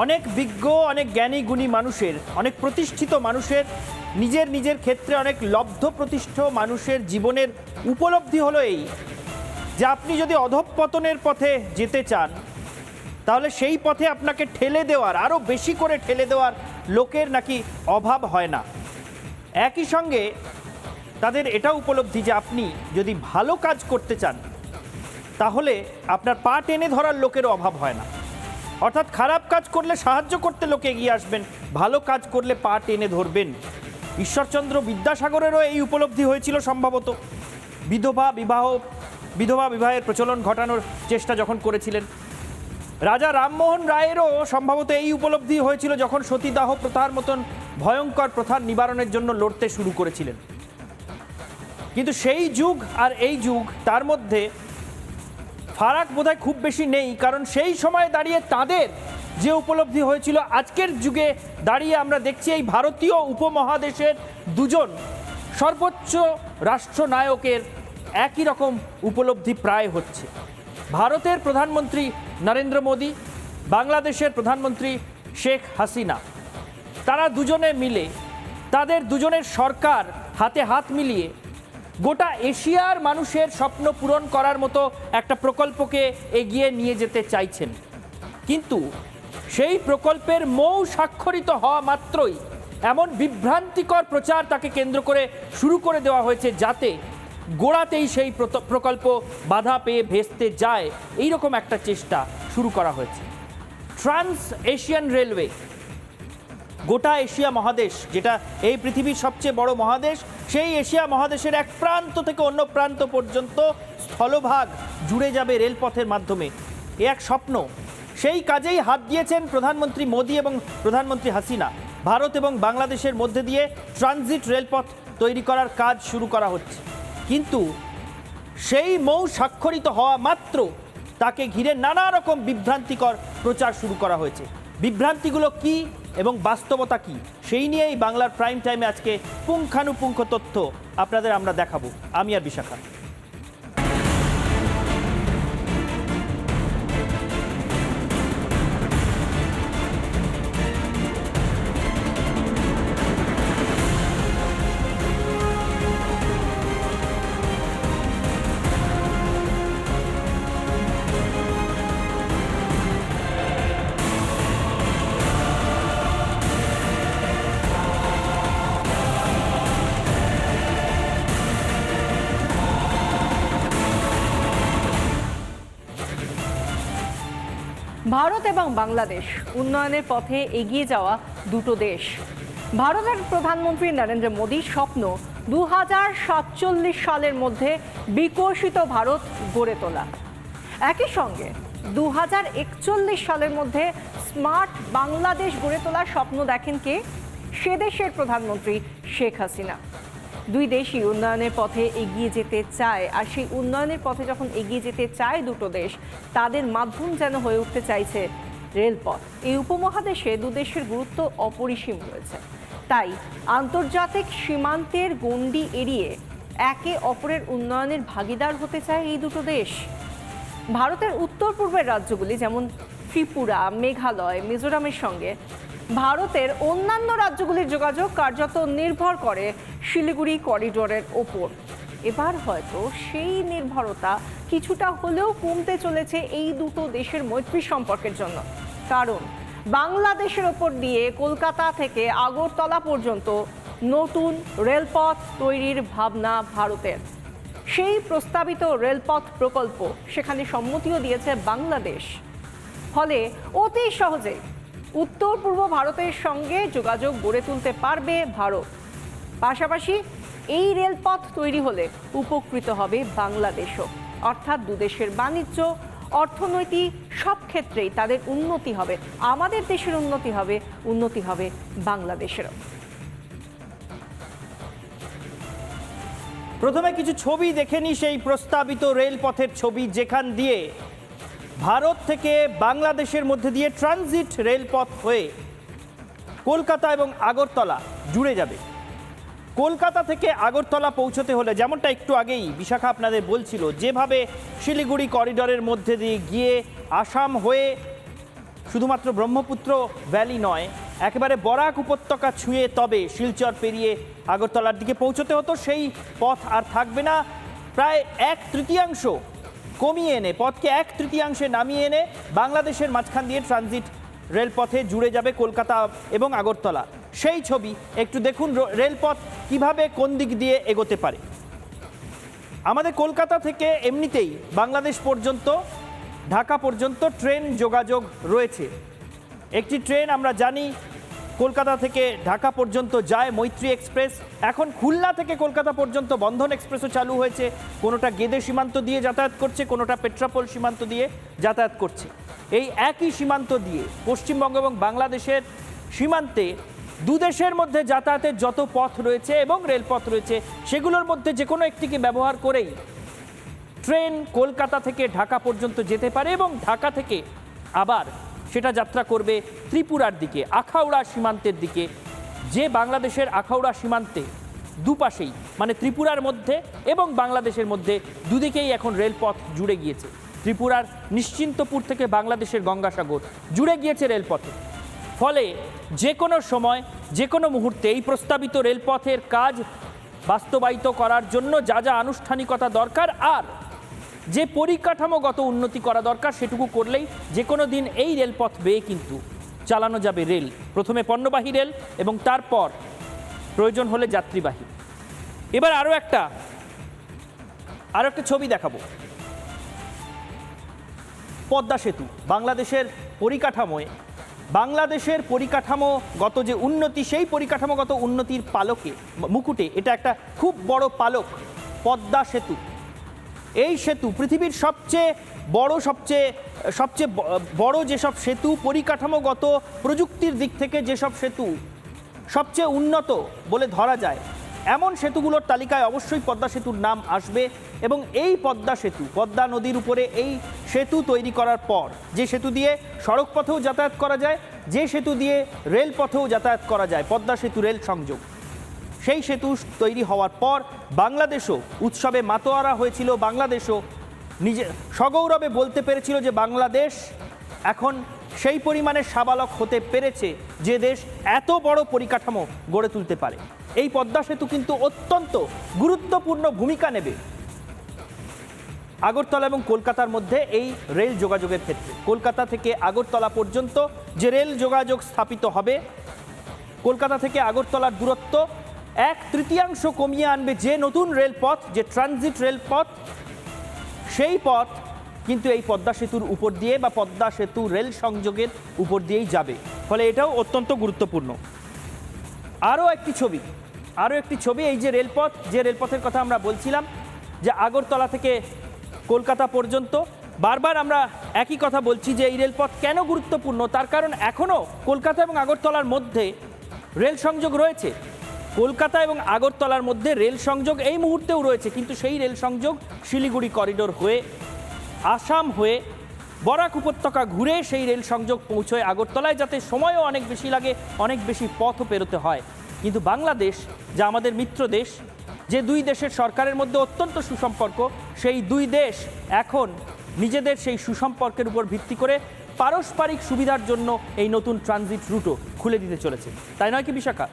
অনেক বিজ্ঞ, অনেক জ্ঞানী, গুণী মানুষের, অনেক প্রতিষ্ঠিত মানুষের, নিজের নিজের ক্ষেত্রে অনেক লব্ধ প্রতিষ্ঠ মানুষের জীবনের উপলব্ধি হলো এই যে আপনি যদি অধঃপতনের পথে যেতে চান, তাহলে সেই পথে আপনাকে ঠেলে দেওয়ার আরও বেশি করে ঠেলে দেওয়ার লোকের নাকি অভাব হয় না। একই সঙ্গে তাদের এটা উপলব্ধি যে আপনি যদি ভালো কাজ করতে চান, তাহলে আপনার পা টেনে ধরার লোকের অভাব হয় না। অর্থাৎ খারাপ কাজ করলে সাহায্য করতে লোকে এগিয়ে আসবেন, ভালো কাজ করলে পা টেনে ধরবেন। ঈশ্বরচন্দ্র বিদ্যাসাগরেরও এই উপলব্ধি হয়েছিল সম্ভবত। বিধবা বিবাহ, বিধবা বিবাহের প্রচলন ঘটানোর চেষ্টা যখন করেছিলেন। রাজা রামমোহন রায়েরও সম্ভবত এই উপলব্ধি হয়েছিল যখন সতীদাহ প্রথার মতন ভয়ঙ্কর প্রথার নিবারণের জন্য লড়তে শুরু করেছিলেন। কিন্তু সেই যুগ আর এই যুগ তার মধ্যে ফারাক বোধহয় খুব বেশি নেই, কারণ সেই সময় দাঁড়িয়ে তাদের যে উপলব্ধি হয়েছিল, আজকের যুগে দাঁড়িয়ে আমরা দেখছি এই ভারতীয় উপমহাদেশের দুজন সর্বোচ্চ রাষ্ট্রনায়কের একই রকম উপলব্ধি প্রায় হচ্ছে। ভারতের প্রধানমন্ত্রী নরেন্দ্র মোদী, বাংলাদেশের প্রধানমন্ত্রী শেখ হাসিনা, তারা দুজনে মিলে, তাদের দুজনের সরকার হাতে হাত মিলিয়ে গোটা এশিয়ার মানুষের স্বপ্ন পূরণ করার মতো একটা প্রকল্পকে এগিয়ে নিয়ে যেতে চাইছেন। কিন্তু সেই প্রকল্পের মৌ স্বাক্ষরিত হওয়া মাত্রই এমন বিভ্রান্তিকর প্রচার তাকে কেন্দ্র করে শুরু করে দেওয়া হয়েছে যাতে গোড়াতেই সেই প্রকল্প বাধা পেয়ে ভেস্তে যায়। এইরকম একটা চেষ্টা শুরু করা হয়েছে। ট্রান্স এশিয়ান রেলওয়ে গোটা এশিয়া মহাদেশ, যেটা এই পৃথিবীর সবচেয়ে বড় মহাদেশ, সেই এশিয়া মহাদেশের এক প্রান্ত থেকে অন্য প্রান্ত পর্যন্ত স্থলভাগ জুড়ে যাবে রেলপথের মাধ্যমে। এ এক স্বপ্ন। সেই কাজেই হাত দিয়েছেন প্রধানমন্ত্রী মোদী এবং প্রধানমন্ত্রী হাসিনা। ভারত এবং বাংলাদেশের মধ্যে দিয়ে ট্রানজিট রেলপথ তৈরি করার কাজ শুরু করা হচ্ছে। কিন্তু সেই মৌ স্বাক্ষরিত হওয়া মাত্র তাকে ঘিরে নানা রকম বিভ্রান্তিকর প্রচার শুরু করা হয়েছে। বিভ্রান্তিগুলো কি? এবং বাস্তবতা কি? সেই নিয়েই বাংলার প্রাইম টাইমে আজকে পুঙ্খানুপুঙ্খ তথ্য আপনাদের আমরা দেখাবো। আমি আর বিশাখা। ভারত এবং বাংলাদেশ উন্নয়নের পথে এগিয়ে যাওয়া দুটো দেশ। ভারতের প্রধানমন্ত্রী নরেন্দ্র মোদীর স্বপ্ন দু হাজার সাতচল্লিশ সালের মধ্যে বিকশিত ভারত গড়ে তোলা। একই সঙ্গে দু হাজার একচল্লিশ সালের মধ্যে স্মার্ট বাংলাদেশ গড়ে তোলার স্বপ্ন দেখেন কে? সে দেশের প্রধানমন্ত্রী শেখ হাসিনা। দুই দেশই উন্নয়নের পথে এগিয়ে যেতে চায়, আর সেই উন্নয়নের পথে যখন এগিয়ে যেতে চায় দুটো দেশ, তাদের মাধ্যম যেন হয়ে উঠতে চাইছে রেলপথ। এই উপমহাদেশে দু দেশের গুরুত্ব অপরিসীম রয়েছে। তাই আন্তর্জাতিক সীমান্তের গণ্ডি এড়িয়ে একে অপরের উন্নয়নের ভাগিদার হতে চায় এই দুটো দেশ। ভারতের উত্তর পূর্বের রাজ্যগুলি যেমন ত্রিপুরা, মেঘালয়, মিজোরামের সঙ্গে ভারতের অন্যান্য রাজ্যগুলির যোগাযোগ কার্যত নির্ভর করে শিলিগুড়ি করিডোরের ওপর। এবার হয়তো সেই নির্ভরতা কিছুটা হলেও কমতে চলেছে এই দুটো দেশের মৈত্রী সম্পর্কের জন্য। কারণ বাংলাদেশের ওপর দিয়ে কলকাতা থেকে আগরতলা পর্যন্ত নতুন রেলপথ তৈরির ভাবনা ভারতের। সেই প্রস্তাবিত রেলপথ প্রকল্প সেখানে সম্মতিও দিয়েছে বাংলাদেশ। ফলে অতি সহজে উত্তর পূর্ব ভারতের সঙ্গে যোগাযোগ গড়ে তুলতে পারবে ভারত। পাশাপাশি এই রেলপথ তৈরি হলে উপকৃত হবে বাংলাদেশও। অর্থাৎ দুদেশের বাণিজ্য অর্থনৈতিক সব ক্ষেত্রেই তাদের উন্নতি হবে। আমাদের দেশের উন্নতি হবে উন্নতি হবে বাংলাদেশেরও। প্রথমে কিছু ছবি দেখে নিই সেই প্রস্তাবিত রেলপথের ছবি যেখান দিয়ে ভারত থেকে বাংলাদেশের মধ্যে দিয়ে ট্রানজিট রেলপথ হয়ে কলকাতা এবং আগরতলা জুড়ে যাবে। কলকাতা থেকে আগরতলা পৌঁছতে হলে যেমনটা একটু আগেই বিশাখা আপনাদের বলছিল, যেভাবে শিলিগুড়ি করিডোরের মধ্যে দিয়ে গিয়ে আসাম হয়ে শুধুমাত্র ব্রহ্মপুত্র ভ্যালি নয়, একেবারে বরাক উপত্যকা ছুঁয়ে তবে শিলচর পেরিয়ে আগরতলার দিকে পৌঁছতে হতো। সেই পথ আর থাকবে না। প্রায় এক তৃতীয়াংশ কমিয়ে এনে, পথকে এক তৃতীয়াংশে নামিয়ে এনে বাংলাদেশের মাঝখান দিয়ে ট্রানজিট রেলপথে জুড়ে যাবে কলকাতা এবং আগরতলা। সেই ছবি একটু দেখুন রেলপথ কীভাবে কোন দিক দিয়ে এগোতে পারে। আমাদের কলকাতা থেকে এমনিতেই বাংলাদেশ পর্যন্ত, ঢাকা পর্যন্ত ট্রেন যোগাযোগ রয়েছে। একটি ট্রেন আমরা জানি কলকাতা থেকে ঢাকা পর্যন্ত যায় মৈত্রী এক্সপ্রেস। এখন খুলনা থেকে কলকাতা পর্যন্ত বন্ধন এক্সপ্রেসও চালু হয়েছে। কোনোটা গেদে সীমান্ত দিয়ে যাতায়াত করছে, কোনোটা পেট্রাপোল সীমান্ত দিয়ে যাতায়াত করছে। এই একই সীমান্ত দিয়ে পশ্চিমবঙ্গ এবং বাংলাদেশের সীমান্তে দুদেশের মধ্যে যাতায়াতের যত পথ রয়েছে এবং রেলপথ রয়েছে, সেগুলোর মধ্যে যে কোনো একটিকে ব্যবহার করেই ট্রেন কলকাতা থেকে ঢাকা পর্যন্ত যেতে পারে এবং ঢাকা থেকে আবার সেটা যাত্রা করবে ত্রিপুরার দিকে, আখাউড়া সীমান্তের দিকে। যে বাংলাদেশের আখাউড়া সীমান্তে দুপাশেই মানে ত্রিপুরার মধ্যে এবং বাংলাদেশের মধ্যে দুদিকেই এখন রেলপথ জুড়ে গিয়েছে। ত্রিপুরার নিশ্চিন্তপুর থেকে বাংলাদেশের গঙ্গাসাগর জুড়ে গিয়েছে রেলপথে। ফলে যে কোনো সময়, যে কোনো মুহূর্তে এই প্রস্তাবিত রেলপথের কাজ বাস্তবায়িত করার জন্য যা যা আনুষ্ঠানিকতা দরকার, আর যে পরিকাঠামোগত উন্নতি করা দরকার সেটুকু করলেই যে কোনো দিন এই রেলপথ বেয়ে কিন্তু চালানো যাবে রেল। প্রথমে পণ্যবাহী রেল এবং তারপর প্রয়োজন হলে যাত্রীবাহী। এবার আরও একটা আরও একটা ছবি দেখাবো। পদ্মা সেতু, বাংলাদেশের পরিকাঠামোয়, বাংলাদেশের পরিকাঠামোগত যে উন্নতি, সেই পরিকাঠামোগত উন্নতির পালকে, মুকুটে, এটা একটা খুব বড় পালক, পদ্মা সেতু। এই সেতু, পৃথিবীর সবচেয়ে বড়, সবচেয়ে সবচেয়ে বড় যেসব সেতু, পরিকাঠামোগত প্রযুক্তির দিক থেকে যেসব সেতু সবচেয়ে উন্নত বলে ধরা যায়, এমন সেতুগুলোর তালিকায় অবশ্যই পদ্মা সেতুর নাম আসবে এবং এই পদ্মা সেতু, পদ্মা নদীর উপরে এই সেতু তৈরি করার পর, যে সেতু দিয়ে সড়ক পথেও যাতায়াত করা যায়, যে সেতু দিয়ে রেলপথেও যাতায়াত করা যায়, পদ্মা সেতু রেল সংযোগ। সেই সেতু তৈরি হওয়ার পর বাংলাদেশও উৎসবে মাতোয়ারা হয়েছিল। বাংলাদেশও নিজে সগৌরবে বলতে পেরেছিল যে বাংলাদেশ এখন সেই পরিমাণে সাবালক হতে পেরেছে যে দেশ এত বড় পরিকাঠামো গড়ে তুলতে পারে। এই পদ্মা সেতু কিন্তু অত্যন্ত গুরুত্বপূর্ণ ভূমিকা নেবে। আগরতলা এবং কলকাতার মধ্যে এই রেল যোগাযোগের ক্ষেত্রে। কলকাতা থেকে আগরতলা পর্যন্ত যে রেল যোগাযোগ স্থাপিত হবে, কলকাতা থেকে আগরতলার দূরত্ব এক তৃতীয়াংশ কমিয়ে আনবে যে নতুন রেলপথ, যে ট্রানজিট রেলপথ, সেই পথ কিন্তু এই পদ্মা সেতুর উপর দিয়ে বা পদ্মা সেতু রেল সংযোগের উপর দিয়েই যাবে। ফলে এটাও অত্যন্ত গুরুত্বপূর্ণ। আরও একটি ছবি, আরও একটি ছবি, এই যে রেলপথ, যে রেলপথের কথা আমরা বলছিলাম, যে আগরতলা থেকে কলকাতা পর্যন্ত, বারবার আমরা একই কথা বলছি যে এই রেলপথ কেন গুরুত্বপূর্ণ, তার কারণ এখনও কলকাতা এবং আগরতলার মধ্যে রেল সংযোগ রয়েছে। কলকাতা এবং আগরতলার মধ্যে রেল সংযোগ এই মুহূর্তেও রয়েছে, কিন্তু সেই রেল সংযোগ শিলিগুড়ি করিডোর হয়ে, আসাম হয়ে, বরাক উপত্যকা ঘুরে সেই রেল সংযোগ পৌঁছয় আগরতলায়, যাতে সময়ও অনেক বেশি লাগে, অনেক বেশি পথও পেরোতে হয়। কিন্তু বাংলাদেশ, যা আমাদের মিত্র দেশ, যে দুই দেশের সরকারের মধ্যে অত্যন্ত সুসম্পর্ক, সেই দুই দেশ এখন নিজেদের সেই সুসম্পর্কের উপর ভিত্তি করে পারস্পরিক সুবিধার জন্য এই নতুন ট্রানজিট রুটও খুলে দিতে চলেছে। তাই নয় কি, বিশাখা?